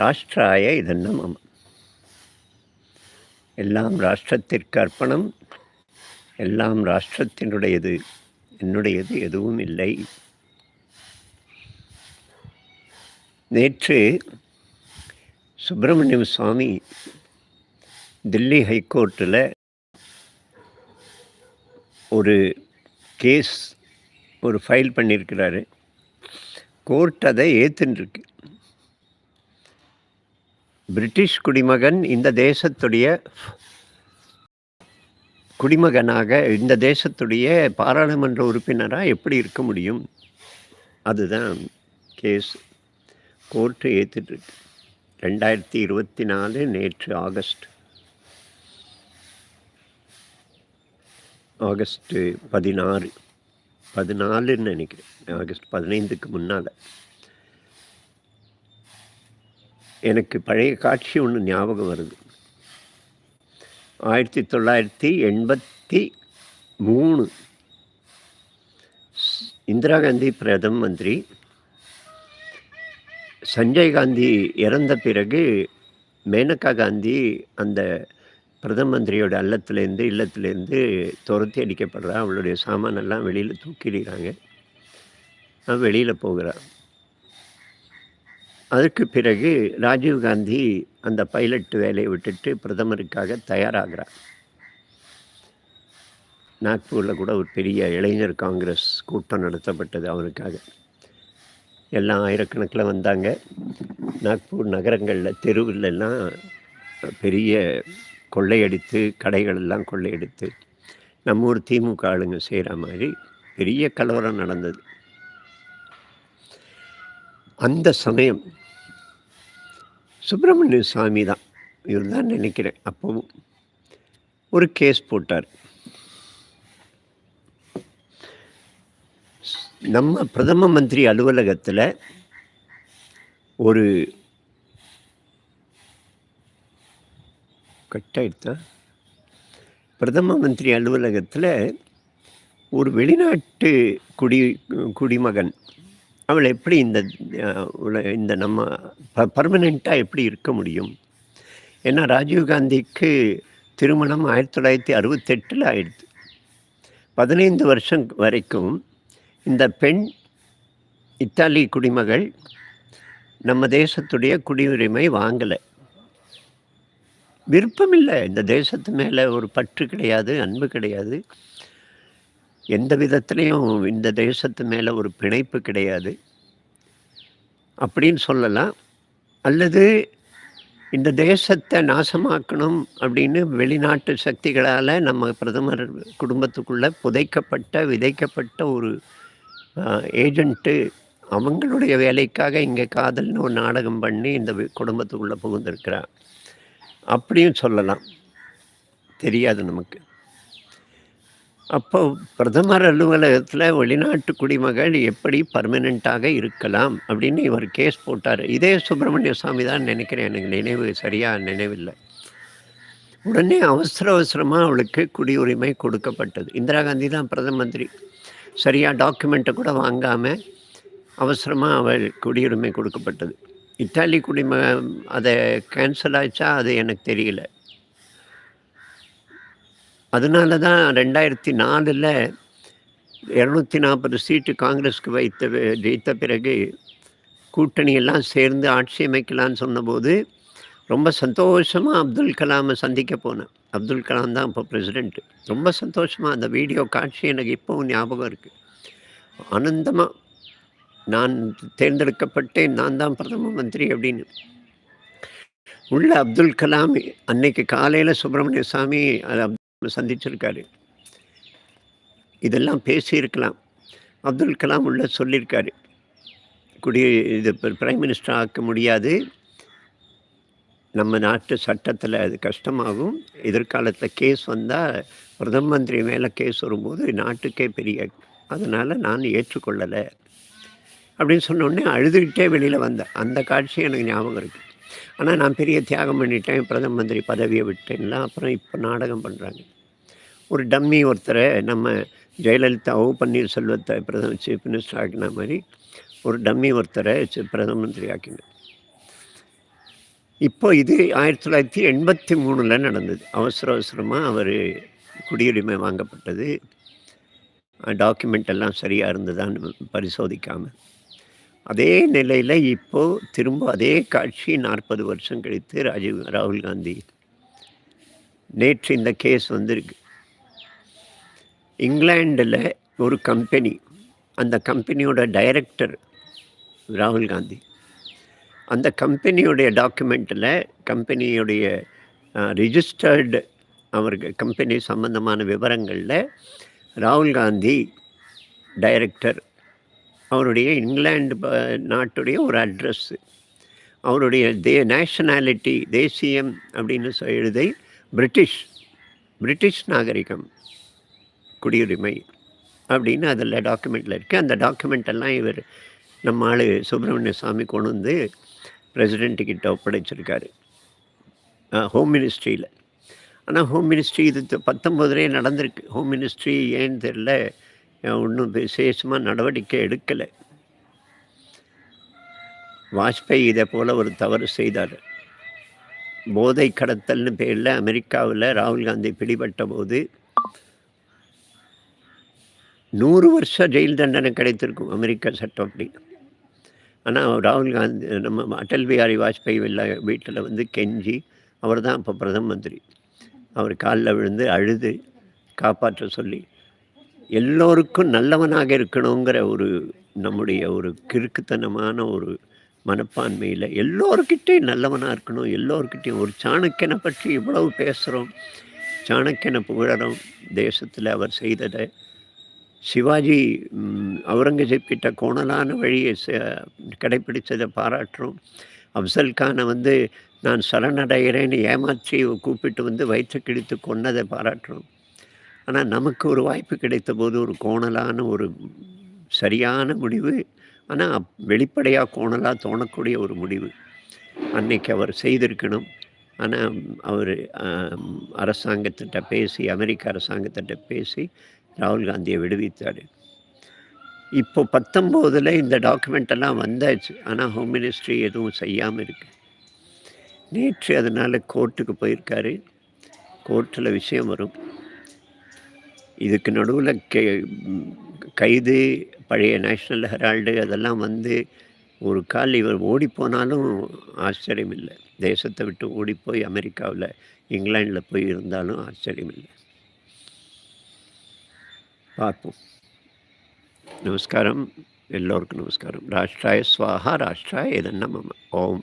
ராஷ்டிராய இதென்ன மம. எல்லாம் ராஷ்டிரத்திற்கு அர்ப்பணம் எல்லாம் ராஷ்டிரத்தினுடையது என்னுடையது எதுவும் இல்லை. நேற்று சுப்பிரமணியம் சுவாமி தில்லி ஹைகோர்ட்டில் ஒரு கேஸ் ஒரு ஃபைல் பண்ணியிருக்கிறாரு. கோர்ட் அதை ஏற்றுன்ருக்கு பிரிட்டிஷ் குடிமகன் இந்த தேசத்துடைய குடிமகனாக இந்த தேசத்துடைய பாராளுமன்ற உறுப்பினராக எப்படி இருக்க முடியும்? அதுதான் கேஸ் கோர்ட்டு ஏற்றுட்டுருக்கு ரெண்டாயிரத்தி இருபத்தி நாலு நேற்று ஆகஸ்ட். ஆகஸ்ட்டு பதினாறு. பதினாலுன்னு நினைக்கிறேன். ஆகஸ்ட் பதினைந்துக்கு முன்னால். எனக்கு பழைய காட்சி ஒன்று ஞாபகம் வருது. ஆயிரத்தி தொள்ளாயிரத்தி எண்பத்தி மூணு. இந்திரா காந்தி பிரதம மந்திரி. சஞ்சய் காந்தி இறந்த பிறகு மேனகா காந்தி அந்த பிரதம மந்திரியோட அல்லத்துலேருந்து இல்லத்துலேருந்து துரத்தி அடிக்கப்படுறா அவளுடைய சாமானெல்லாம் வெளியில் தூக்கிடுறாங்க. வெளியில் போகிறான். அதற்கு பிறகு ராஜீவ்காந்தி அந்த பைலட் வேலையை விட்டுட்டு பிரதமருக்காக தயாராகிறார். நாக்பூரில் கூட ஒரு பெரிய இளைஞர் காங்கிரஸ் கூட்டம் நடத்தப்பட்டது அவருக்காக. எல்லாம் ஆயிரக்கணக்கில் வந்தாங்க. நாக்பூர் நகரங்களில் தெருவில்லாம் பெரிய கொள்ளையடித்து கடைகளெல்லாம் கொள்ளையடித்து நம்ம ஊர் திமுக ஆளுங்க செய்கிற மாதிரி பெரிய கலவரம் நடந்தது. அந்த சமயம் சுப்பிரமணிய சுவாமி தான். இவர் தான் நினைக்கிறேன். அப்போவும் ஒரு கேஸ் போட்டார். நம்ம பிரதம மந்திரி அலுவலகத்தில் ஒரு கட்டாயிடுத்தா பிரதம மந்திரி அலுவலகத்தில் ஒரு வெளிநாட்டு குடி குடிமகன் அவள் எப்படி இந்த இந்த நம்ம ப பர்மனெண்ட்டாக எப்படி இருக்க முடியும்? ஏன்னா ராஜீவ்காந்திக்கு திருமணம் ஆயிரத்தி தொள்ளாயிரத்தி அறுபத்தெட்டில் ஆயிடுது. பதினைந்து வருஷம் வரைக்கும் இந்த பெண் இத்தாலி குடிமகள் நம்ம தேசத்துடைய குடியுரிமை வாங்கலை. விருப்பம் இல்லை இந்த தேசத்து மேலே ஒரு பற்று கிடையாது அன்பு கிடையாது. எந்த விதத்துலேயும் இந்த தேசத்து மேலே ஒரு பிணைப்பு கிடையாது. அப்படின்னு சொல்லலாம். அல்லது இந்த தேசத்தை நாசமாக்கணும் அப்படின்னு வெளிநாட்டு சக்திகளால் நம்ம பிரதமர் குடும்பத்துக்குள்ளே புதைக்கப்பட்ட விதைக்கப்பட்ட ஒரு ஏஜெண்ட்டு அவங்களுடைய வேலைக்காக இங்கே காதல்னு ஒரு நாடகம் பண்ணி இந்த குடும்பத்துக்குள்ளே புகுந்திருக்கிறார். அப்படியும் சொல்லலாம். தெரியாது நமக்கு. அப்போ பிரதமர் அலுவலகத்தில் வெளிநாட்டு குடிமகள் எப்படி பர்மனெண்ட்டாக இருக்கலாம் அப்படின்னு இவர் கேஸ் போட்டார். இதே சுப்பிரமணிய சுவாமி தான் நினைக்கிறேன். எனக்கு நினைவு சரியாக நினைவில்லை. உடனே அவசர அவசரமாக அவளுக்கு குடியுரிமை கொடுக்கப்பட்டது. இந்திரா காந்தி தான் பிரதம மந்திரி. சரியாக டாக்குமெண்ட்டை கூட வாங்காமல் அவசரமாக அவள் குடியுரிமை கொடுக்கப்பட்டது. இத்தாலி குடிம அதை கேன்சல் ஆச்சா? அது எனக்கு தெரியல. அதனால தான் ரெண்டாயிரத்தி நாலில் இரநூத்தி நாற்பது சீட்டு காங்கிரஸுக்கு வைத்த ஜெயித்த பிறகு கூட்டணியெல்லாம் சேர்ந்து ஆட்சி அமைக்கலான்னு சொன்னபோது ரொம்ப சந்தோஷமாக அப்துல் கலாமை சந்திக்க போனேன். அப்துல் கலாம் தான் இப்போ பிரசிடெண்ட்டு ரொம்ப சந்தோஷமாக அந்த வீடியோ காட்சி எனக்கு இப்போவும் ஞாபகம் இருக்குது ஆனந்தமாக நான் தேர்ந்தெடுக்கப்பட்டேன் நான் தான் பிரதம மந்திரி அப்படின்னு. உள்ள அப்துல் கலாம் அன்னைக்கு காலையில் சுப்பிரமணிய சாமி சந்திச்சிருக்காரு. இதெல்லாம் பேசியிருக்கலாம். அப்துல் கலாம் உள்ள சொல்லியிருக்காரு. குடி இது பிரைம் மினிஸ்டர் ஆக்க முடியாது. நம்ம நாட்டு சட்டத்தில் அது கஷ்டமாகும். எதிர்காலத்தில் கேஸ் வந்தால் பிரதம மந்திரி மேலே கேஸ் வரும்போது நாட்டுக்கே பெரிய அதனால் நான் ஏற்றுக்கொள்ளலை. அப்படின்னு சொன்னோடனே அழுதுகிட்டே வெளியில் வந்தேன். அந்த காட்சி எனக்கு ஞாபகம் இருக்குது ஆனால் நான் பெரிய தியாகம் பண்ணிட்டேன். பிரதம மந்திரி பதவியை விட்டேன்லாம் அப்புறம் இப்போ நாடகம் பண்ணுறாங்க ஒரு டம்மி ஒருத்தரை நம்ம ஜெயலலிதா ஓ பன்னீர்செல்வத்தை பிரதம சீஃப் மினிஸ்டர் ஆக்கின மாதிரி ஒரு டம்மி ஒருத்தரை பிரதம மந்திரி ஆக்கினேன் இப்போ இது ஆயிரத்தி தொள்ளாயிரத்தி எண்பத்தி மூணில் நடந்தது. அவசர அவசரமாக அவர் குடியுரிமை வாங்கப்பட்டது. டாக்குமெண்ட் எல்லாம் சரியாக இருந்ததான்னு பரிசோதிக்காமல் அதே நிலையில் இப்போது திரும்ப அதே காட்சி நாற்பது வருஷம் கழித்து ராஜீவ் ராகுல் காந்தி. நேற்று இந்த கேஸ் வந்திருக்கு. இங்கிலாண்டில் ஒரு கம்பெனி அந்த கம்பெனியோட டைரக்டர் ராகுல் காந்தி. அந்த கம்பெனியுடைய டாக்குமெண்ட்டில் கம்பெனியுடைய ரிஜிஸ்டர்டு அவருக்கு கம்பெனி சம்பந்தமான விவரங்களில் ராகுல் காந்தி டைரக்டர் அவருடைய இங்கிலாந்து நாட்டுடைய ஒரு அட்ரஸ்ஸு அவருடைய தே நேஷனாலிட்டி தேசியம் அப்படின்னு எழுதை பிரிட்டிஷ் பிரிட்டிஷ் நாகரிகம் குடியுரிமை அப்படின்னு அதில் டாக்குமெண்ட்டில் இருக்குது அந்த டாக்குமெண்ட் எல்லாம் இவர் நம்ம ஆள் சுப்பிரமணிய சாமி கொண்டு வந்து பிரசிடெண்ட்டுக்கிட்ட ஒப்படைச்சிருக்காரு. ஹோம் மினிஸ்ட்ரியில் ஆனால் ஹோம் மினிஸ்ட்ரி இது பத்தொம்போதுலேயே நடந்திருக்கு. ஹோம் மினிஸ்ட்ரி ஏன்னு தெரில ஒன்றும் விசேஷமாக நடவடிக்கை எடுக்கலை. வாஜ்பாய் இதை போல் ஒரு தவறு செய்தார். போதை கடத்தல்னு பேரில் அமெரிக்காவில் ராகுல் காந்தி பிடிபட்ட போது நூறு வருஷம் ஜெயில் தண்டனை கிடைத்திருக்கும் அமெரிக்கா சட்டம் அப்படி. ஆனால் ராகுல் காந்தி நம்ம அடல் பிஹாரி வாஜ்பாய் வெள்ள வீட்டில் வந்து கெஞ்சி அவர் தான் இப்போ பிரதம மந்திரி. அவர் காலில் விழுந்து அழுது காப்பாற்ற சொல்லி எல்லோருக்கும் நல்லவனாக இருக்கணுங்கிற ஒரு நம்முடைய ஒரு கிறுக்குத்தனமான ஒரு மனப்பான்மையில் எல்லோருக்கிட்டையும் நல்லவனாக இருக்கணும் எல்லோருக்கிட்டையும் ஒரு சாணக்கியனை பற்றி இவ்வளவு பேசுகிறோம் சாணக்கியனை புகழறோம் தேசத்தில் அவர் செய்ததை. சிவாஜி அவுரங்கசீப்பிட்ட கோணலான வழியை கடைப்பிடித்ததை பாராட்டுறோம். அப்சல் கானை வந்து நான் சரணடைகிறேன்னு ஏமாற்றி கூப்பிட்டு வந்து வயிற்று கிழித்து கொன்னதை பாராட்டுறோம். ஆனால் நமக்கு ஒரு வாய்ப்பு கிடைத்த போது ஒரு கோணலான ஒரு சரியான முடிவு ஆனால் வெளிப்படையாக கோணலாக தோணக்கூடிய ஒரு முடிவு அன்னைக்கு அவர் செய்திருக்கணும். ஆனால் அவர் அரசாங்கத்திட்ட பேசி அமெரிக்க அரசாங்கத்திட்ட பேசி ராகுல் காந்தியை விடுவித்தார். இப்போ பத்தொம்போதில் இந்த டாக்குமெண்ட் எல்லாம் வந்தாச்சு. ஆனால் ஹோம் மினிஸ்ட்ரி எதுவும் செய்யாமல் இருக்கு. நேற்று அதனால் கோர்ட்டுக்கு போயிருக்காரு. கோர்ட்டில் விஷயம் வரும். இதுக்கு நடுவில் கே கைது பழைய நேஷ்னல் ஹெரால்டு அதெல்லாம் வந்து ஒரு கால் இவர் ஓடிப்போனாலும் ஆச்சரியம் இல்லை தேசத்தை விட்டு ஓடிப்போய் அமெரிக்காவில் இங்கிலாண்டில் போய் இருந்தாலும் ஆச்சரியம் இல்லை பார்ப்போம். நமஸ்காரம். எல்லோருக்கும் நமஸ்காரம். ராஷ்ட்ராய ஸ்வாஹா ராஷ்ட்ராய இதென்ன மம. ஓம்.